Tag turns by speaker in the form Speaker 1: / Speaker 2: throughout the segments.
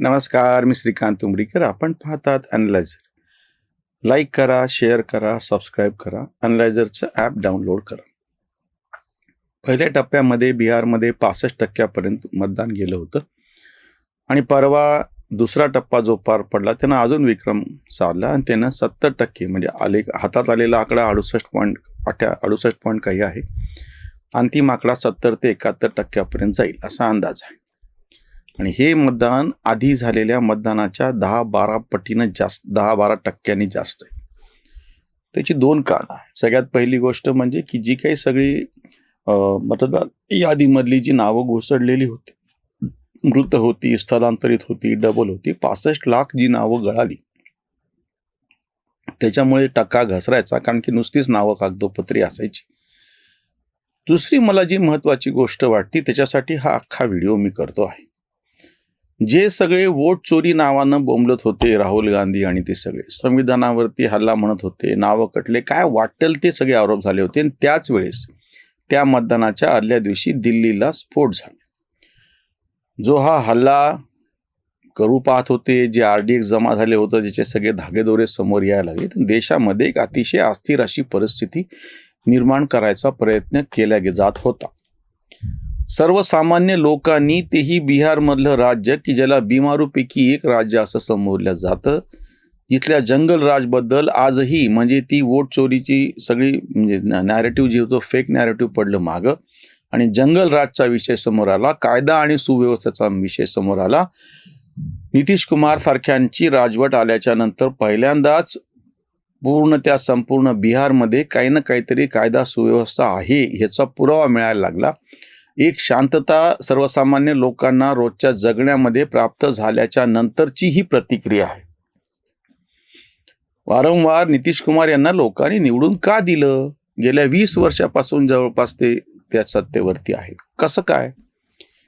Speaker 1: नमस्कार मी श्रीकांत उमरीकर आपण पाहतात अनलायझर लाईक करा शेअर करा सबस्क्राईब करा. अनलायझरचं ॲप डाउनलोड करा. पहिल्या टप्प्यामध्ये बिहारमध्ये पासष्ट टक्क्यापर्यंत मतदान गेलं होतं. आणि परवा दुसरा टप्पा जो पार पडला त्यानं अजून विक्रम साधला आणि त्यानं सत्तर टक्के म्हणजे आले हातात आलेला आकडा अडुसष्ट पॉईंट अठ्या अडुसष्ट पॉईंट काही आहे. अंतिम आकडा सत्तर ते एकाहत्तर टक्क्यापर्यंत जाईल असा अंदाज आहे. आणि हे मतदान आधी झालेल्या मतदानाच्या दहा बारा पटीनं जास्त दहा बारा टक्क्यांनी जास्त आहे. त्याची दोन कारणं आहे सगळ्यात पहिली गोष्ट म्हणजे की जी काही सगळी मतदार यादीमधली जी नावं घोसडलेली होती मृत होती स्थलांतरित होती डबल होती पासष्ट लाख जी नावं गळाली. त्याच्यामुळे टक्का घसरायचा कारण की नुसतीच नावं कागदोपत्री असायची. दुसरी मला जी महत्वाची गोष्ट वाटती त्याच्यासाठी हा अख्खा व्हिडिओ मी करतो आहे. जे सगळे वोट चोरी नावानं बोंबलत होते राहुल गांधी आणि ते सगळे. संविधानावरती हल्ला म्हणत होते नावं कटले. काय वाटेल ते सगळे आरोप झाले होते आणि त्याच वेळेस त्या मतदानाच्या आदल्या दिवशी दिल्लीला स्फोट झाला. जो हा हल्ला करू पाहत होते जे आर डी एक्स जमा झाले होतं ज्याचे सगळे धागेदोरे समोर यायला लागले देशामध्ये एक अतिशय अस्थिर अशी परिस्थिती निर्माण करायचा प्रयत्न केला जात होता. सर्वसामान्य लोकांनी तेही बिहारमधलं राज्य की ज्याला बिमारूपैकी एक राज्य असं संबोधलं जातं. इथल्या जंगल राजबद्दल आजही म्हणजे ती वोट चोरीची सगळी म्हणजे नॅरेटिव्ह जी होतो फेक नॅरेटिव्ह पडलं मागं. आणि जंगल राजचा विषय समोर आला कायदा आणि सुव्यवस्थेचा विषय समोर आला. नितीश कुमार सारख्यांची राजवट आल्याच्यानंतर पहिल्यांदाच पूर्ण त्या संपूर्ण बिहारमध्ये काही ना काहीतरी कायदा सुव्यवस्था आहे ह्याचा पुरावा मिळायला लागला. एक शांतता सर्वसामान्य लोकांना रोजच्या जगण्यामध्ये प्राप्त झाल्याच्या नंतरची ही प्रतिक्रिया आहे. वारंवार नितीश कुमार यांना लोकांनी निवडून का दिलं? गेल्या वीस वर्षापासून जवळपास ते त्या सत्तेवरती आहेत. कसं काय?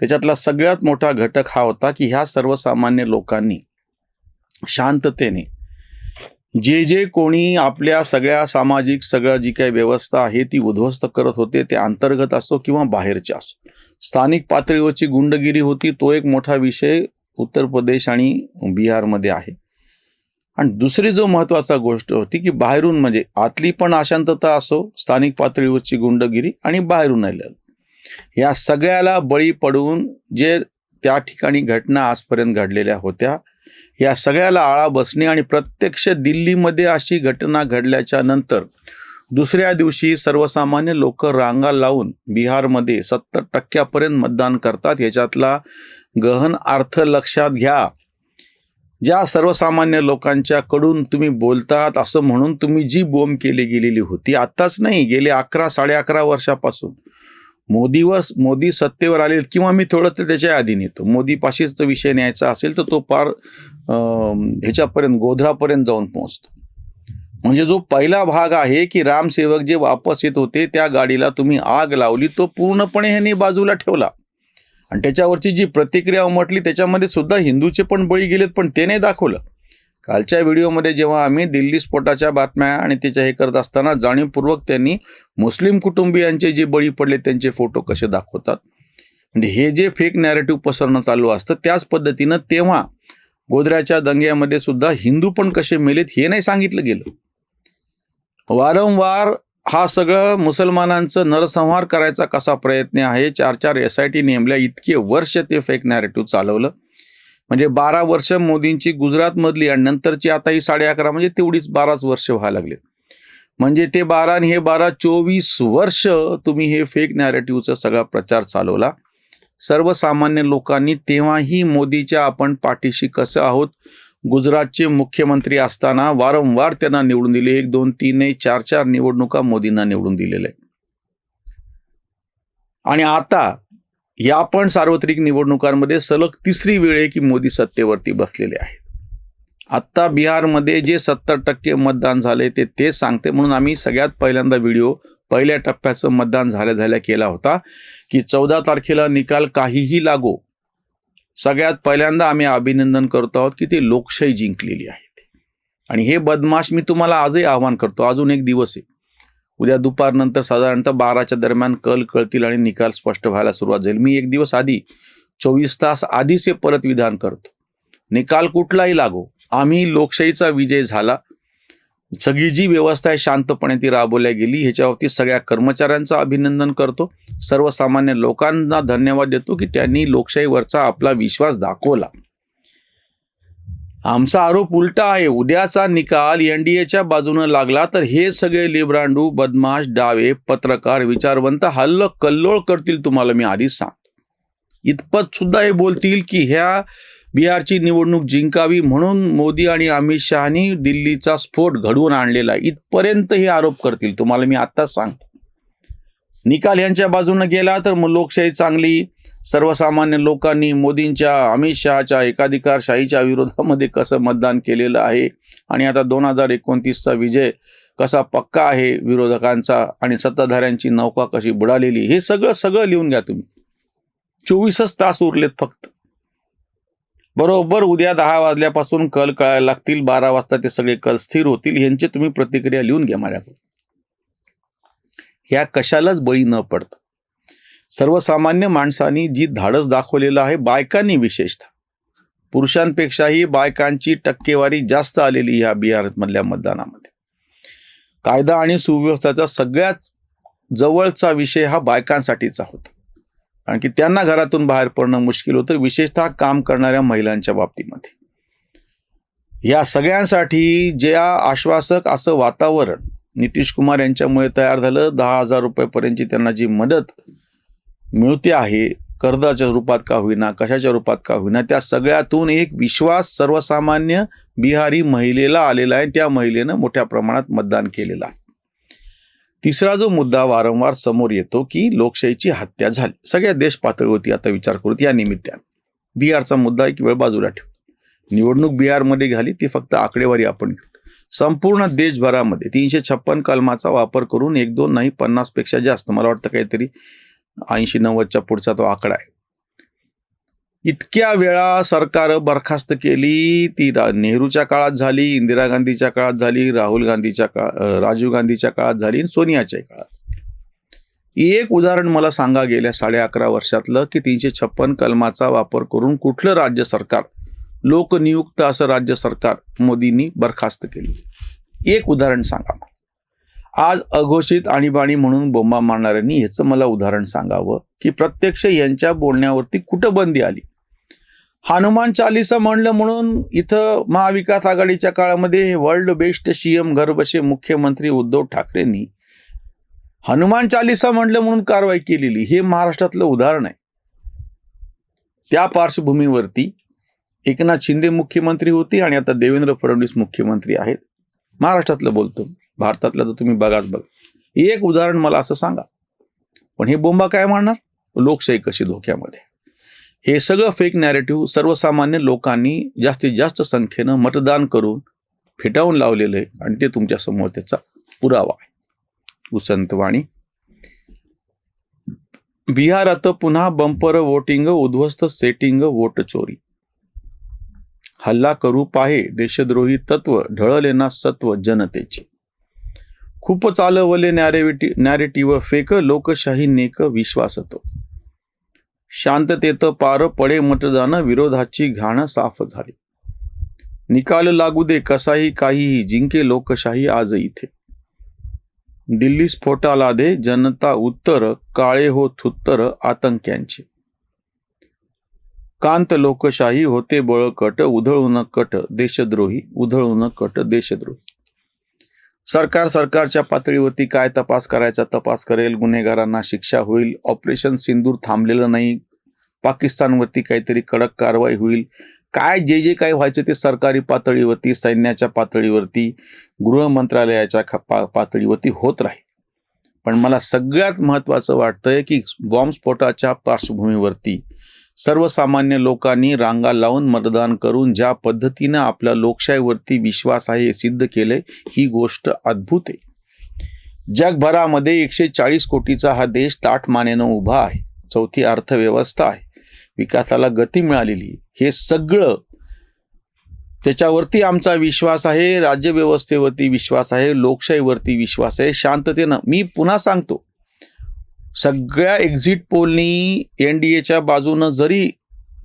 Speaker 1: त्याच्यातला सगळ्यात मोठा घटक हा होता की ह्या सर्वसामान्य लोकांनी शांततेने जे जे कोणी आपल्या सगळ्या सामाजिक सगळं जी काही व्यवस्था आहे ती उद्ध्वस्त करत होते ते अंतर्गत असो किंवा बाहेरचे असो. स्थानिक पातळीवरची गुंडगिरी होती तो एक मोठा विषय उत्तर प्रदेश आणि बिहारमध्ये आहे. आणि दुसरी जो महत्त्वाचा गोष्ट होती की बाहेरून म्हणजे आतली पण अशांतता असो स्थानिक पातळीवरची गुंडगिरी आणि बाहेरून आलेलं. या सगळ्याला बळी पडून जे त्या ठिकाणी घटना आजपर्यंत घडलेल्या होत्या या सगळ्याला आळा बसणे आणि प्रत्यक्ष दिल्लीमध्ये अशी घटना घडल्याच्या नंतर दुसऱ्या दिवशी सर्वसामान्य लोक रांगा लावून बिहारमध्ये सत्तर टक्क्यापर्यंत मतदान करतात. याच्यातला गहन अर्थ लक्षात घ्या. ज्या सर्वसामान्य लोकांच्याकडून तुम्ही बोलतात असं म्हणून तुम्ही जी बोंब केली गेलेली होती आत्ताच नाही गेले अकरा साडे अकरा वर्षापासून. मोदीवर मोदी सत्तेवर आले किंवा मी थोडं तर त्याच्या आधी नेतो. मोदीपाशीच तो विषय न्यायचा असेल तर तो पार ह्याच्यापर्यंत गोधरापर्यंत जाऊन पोहोचतो. म्हणजे जो पहिला भाग आहे की रामसेवक जे वापस येत होते त्या गाडीला तुम्ही आग लावली तो पूर्णपणे ह्यांनी बाजूला ठेवला. आणि त्याच्यावरची जी प्रतिक्रिया उमटली त्याच्यामध्ये सुद्धा हिंदूचे पण बळी गेलेत पण त्याने दाखवलं. कालच्या व्हिडिओमध्ये जेव्हा आम्ही दिल्ली स्फोटाच्या बातम्या आणि त्याच्या हे करत असताना जाणीवपूर्वक त्यांनी मुस्लिम कुटुंबियांचे जे बळी पडले त्यांचे फोटो कसे दाखवतात. म्हणजे हे जे फेक नॅरेटिव्ह पसरणं चालू असतं त्याच पद्धतीनं तेव्हा गोधऱ्याच्या दंग्यामध्ये सुद्धा हिंदू पण कसे मेलेत हे नाही सांगितलं गेलं. वारंवार हा सगळं मुसलमानांचं नरसंहार करायचा कसा प्रयत्न आहे चार चार एस आय टी नेमल्या इतके वर्ष ते फेक नॅरेटिव्ह चालवलं. म्हणजे बारा वर्ष मोदींची गुजरातमधली आणि नंतरची आता ही साडे अकरा म्हणजे तेवढीच बाराच वर्ष व्हायला लागले. म्हणजे ते बारा आणि हे बारा चोवीस वर्ष तुम्ही हे फेक नॅरेटिव्हचा सगळा प्रचार चालवला. सर्वसामान्य लोकांनी तेव्हाही मोदीच्या आपण पाठीशी कसं आहोत? गुजरातचे मुख्यमंत्री असताना वारंवार त्यांना निवडून दिले. एक दोन तीन नाही चार चार निवडणुका मोदींना निवडून दिलेल्या आहे आणि आता या पण सार्वत्रिक निवडणुकांमध्ये सलग तिसरी वेळ आहे की मोदी सत्तेवरती बसलेले आहेत. आत्ता बिहारमध्ये जे सत्तर टक्के मतदान झाले ते तेच सांगते म्हणून आम्ही सगळ्यात पहिल्यांदा व्हिडिओ पहिल्या टप्प्याचं मतदान झाल्या झाल्या केला होता की चौदा तारखेला निकाल काहीही लागो सगळ्यात पहिल्यांदा आम्ही अभिनंदन करतो आहोत की ते लोकशाही जिंकलेली आहे आणि हे बदमाश मी तुम्हाला आजही आव्हान करतो अजून एक दिवस आहे. उद्या दुपारनंतर साधारणतः बाराच्या दरम्यान कल कळतील आणि निकाल स्पष्ट व्हायला सुरुवात झाली मी एक दिवस आधी चोवीस तास आधीच हे परत विधान करतो. निकाल कुठलाही लागो आम्ही लोकशाहीचा विजय झाला. सगळी जी व्यवस्था आहे शांतपणे ती राबवल्या गेली. ह्याच्यावरती सगळ्या कर्मचाऱ्यांचं अभिनंदन करतो. सर्वसामान्य लोकांना धन्यवाद देतो की त्यांनी लोकशाहीवरचा आपला विश्वास दाखवला. आमचा आरोप उलटा आहे. उद्याचा निकाल एनडीएच्या बाजूनं लागला तर हे सगळे लिब्रांडू बदमाश डावे पत्रकार विचारवंत हल्ल कल्लोळ करतील तुम्हाला मी आधीच सांगतो. इतपत सुद्धा हे बोलतील की ह्या बिहारची निवडणूक जिंकावी म्हणून मोदी आणि अमित शहानी दिल्लीचा स्फोट घडवून आणलेला इथपर्यंत हे आरोप करतील. तुम्हाला मी आत्ताच सांगतो. निकाल यांच्या बाजूने गेला तर मग लोकशाही चांगली सर्वसामान्य लोकांनी मोदींच्या अमित शहाच्या एकाधिकारशाहीच्या विरोधामध्ये कसं मतदान केलेलं आहे? आणि आता दोन हजार एकोणतीसचा विजय कसा पक्का आहे विरोधकांचा? आणि सत्ताधाऱ्यांची नौका कशी बुडालेली? हे सगळं सगळं लिहून घ्या तुम्ही. चोवीसच तास उरलेत फक्त. बरोबर उद्या दहा वाजल्यापासून कल कळायला लागतील बारा वाजता ते सगळे कल स्थिर होतील यांची तुम्ही प्रतिक्रिया लिहून घ्या माझ्याकडून. ह्या कशालाच बळी न पडत. सर्वसामान्य माणसांनी जी धाडस दाखवलेलं आहे बायकांनी विशेषतः. पुरुषांपेक्षाही बायकांची टक्केवारी जास्त आलेली ह्या बिहार मधल्या मतदानामध्ये. कायदा आणि सुव्यवस्थेचा सगळ्यात जवळचा विषय हा बायकांसाठीचा होता. कारण की त्यांना घरातून बाहेर पडणं मुश्किल होतं विशेषतः काम करणाऱ्या महिलांच्या बाबतीमध्ये. या सगळ्यांसाठी ज्या आश्वासक असं वातावरण नितीश कुमार यांच्यामुळे तयार झालं दहा हजार रुपयेपर्यंतची त्यांना जी मदत मिळते आहे कर्जाच्या रूपात का होईना कशाच्या रूपात का होईना त्या सगळ्यातून एक विश्वास सर्वसामान्य बिहारी महिलेला आलेला आहे. त्या महिलेनं मोठ्या प्रमाणात मतदान केलेलं आहे. तिसरा जो मुद्दा वारंवार समोर येतो की लोकशाहीची हत्या झाली. सगळ्या देश पातळीवरती आता विचार करू या निमित्तानं. बिहारचा मुद्दा एक वेळ बाजूला ठेवू. निवडणूक बिहारमध्ये झाली ती फक्त आकडेवारी आपण घेऊ. संपूर्ण देशभरामध्ये तीनशे छप्पन कलमाचा वापर करून एक दोन नाही पन्नासपेक्षा जास्त मला वाटतं काहीतरी ऐंशी नव्वदच्या पुढचा तो आकडा आहे. इतक्या वेळा सरकार बरखास्त केली ती रा- नेहरूच्या काळात झाली इंदिरा गांधीच्या काळात झाली राहुल गांधीच्या काळ राजीव गांधीच्या काळात झाली सोनियाच्याही सोनियाच्या काळात. एक उदाहरण मला सांगा गेल्या साडे अकरा वर्षातलं की तीनशे छप्पन कलमाचा वापर करून कुठलं राज्य सरकार लोकनियुक्त असं राज्य सरकार मोदींनी बरखास्त केली. एक उदाहरण सांगा. आज अघोषित आणीबाणी म्हणून बोंबा मारणाऱ्यांनी ह्याचं मला उदाहरण सांगावं की प्रत्यक्ष यांच्या बोलण्यावरती कुठं बंदी आली? हनुमान चालिसा म्हणलं म्हणून इथं महाविकास आघाडीच्या काळामध्ये वर्ल्ड बेस्ट सीएम घरबसे मुख्यमंत्री उद्धव ठाकरेंनी हनुमान चालिसा म्हणलं म्हणून कारवाई केलेली हे महाराष्ट्रातलं उदाहरण आहे. त्या पार्श्वभूमीवरती एकनाथ शिंदे मुख्यमंत्री होती आणि आता देवेंद्र फडणवीस मुख्यमंत्री आहेत. महाराष्ट्रातलं बोलतो. भारतातलं तर तुम्ही बघाच बघा. एक उदाहरण मला असं सांगा. पण हे बोंबा काय म्हणणार लोकशाही कशी धोक्यामध्ये? हे सगळं फेक नॅरेटिव्ह सर्वसामान्य लोकांनी जास्तीत जास्त संख्येनं मतदान करून फिटावून लावलेलं आहे आणि ते तुमच्यासमोर त्याचा पुरावा आहे. उसंतवाणी बिहारात पुन्हा बंपर वोटिंग उद्ध्वस्त सेटिंग वोट चोरी. हल्ला करू पाहे देशद्रोही तत्व ढळलेना सत्व जनतेचे. खूप चालवले नॅरेविटी नॅरेटिव्ह फेक लोकशाही नेक विश्वासतो. शांततेत पार पडे मतदान विरोधाची घाण साफ झाली. निकाल लागू दे कसाही काहीही जिंके लोकशाही आज इथे. दिल्ली स्फोटाला दे जनता उत्तर काळे हो थुत्तर आतंक्यांचे. कांत लोकशाही होते बळकट उधळून कट देशद्रोही उधळून कट देशद्रोही. सरकार सरकारच्या पातळीवरती काय तपास करायचा तपास करेल गुन्हेगारांना शिक्षा होईल ऑपरेशन सिंदूर थांबलेलं नाही पाकिस्तानवरती काहीतरी कडक कारवाई होईल. काय जे जे काय व्हायचं ते सरकारी पातळीवरती सैन्याच्या पातळीवरती गृह मंत्रालयाच्या पातळीवरती होत राहील. पण मला सगळ्यात महत्त्वाचं वाटतंय की बॉम्बस्फोटाच्या पार्श्वभूमीवरती सर्वसामान्य लोकांनी रांगा लावून मतदान करून ज्या पद्धतीनं आपल्या लोकशाहीवरती विश्वास आहे हे सिद्ध केलंय ही गोष्ट अद्भुत आहे. जगभरामध्ये एकशे चाळीस कोटीचा हा देश ताठ मानेनं उभा आहे. चौथी अर्थव्यवस्था आहे. विकासाला गती मिळालेली आहे. हे सगळं त्याच्यावरती आमचा विश्वास आहे राज्यव्यवस्थेवरती विश्वास आहे लोकशाहीवरती विश्वास आहे. शांततेनं मी पुन्हा सांगतो सगळ्या एक्झिट पोलनी एन डी एच्या बाजूनं जरी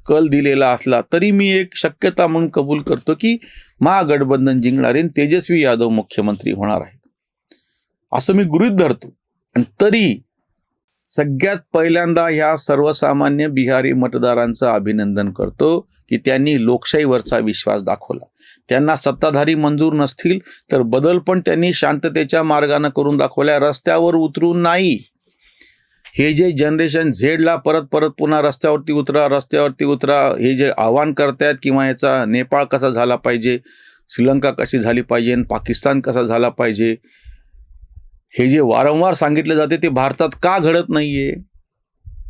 Speaker 1: कल दिलेला असला तरी मी एक शक्यता म्हणून कबूल करतो की महागठबंधन जिंकणारे आणि तेजस्वी यादव मुख्यमंत्री होणार आहे असं मी गृहीत धरतो. आणि तरी सगळ्यात पहिल्यांदा ह्या सर्वसामान्य बिहारी मतदारांचं अभिनंदन करतो की त्यांनी लोकशाहीवरचा विश्वास दाखवला. त्यांना सत्ताधारी मंजूर नसतील तर बदल पण त्यांनी शांततेच्या मार्गाने करून दाखवल्या. रस्त्यावर उतरून नाही. हे जे जनरेशन झेडला परत परत पुन्हा रस्त्यावरती उतरा रस्त्यावरती उतरा हे जे आव्हान करतायत किंवा याचा नेपाळ कसा झाला पाहिजे श्रीलंका कशी झाली पाहिजे पाकिस्तान कसा झाला पाहिजे हे जे वारंवार सांगितले जाते ते भारतात का घडत नाही आहे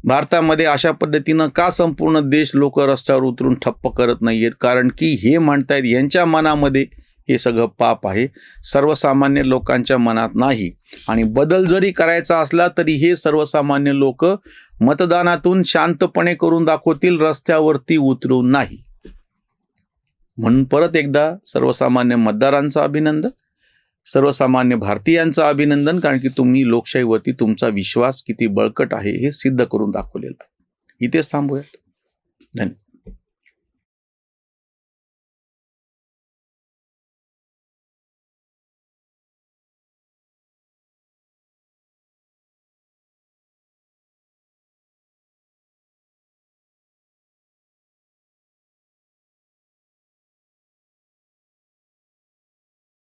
Speaker 1: भारतामध्ये अशा पद्धतीनं का संपूर्ण देश लोक रस्त्यावर उतरून ठप्प करत नाही आहेत कारण की हे म्हणतायत यांच्या मनामध्ये हे सगळं पाप आहे. सर्वसामान्य लोकांच्या मनात नाही. आणि बदल जरी करायचा असला तरी हे सर्वसामान्य लोक मतदानातून शांतपणे करून दाखवतील रस्त्यावरती उतरून नाही. म्हणून परत एकदा सर्वसामान्य मतदारांचं अभिनंदन सर्वसामान्य भारतीयांचं अभिनंदन कारण की तुम्ही लोकशाहीवरती तुमचा विश्वास किती बळकट आहे हे सिद्ध करून दाखवलेलं आहे. इथेच थांबूयात. धन्यवाद.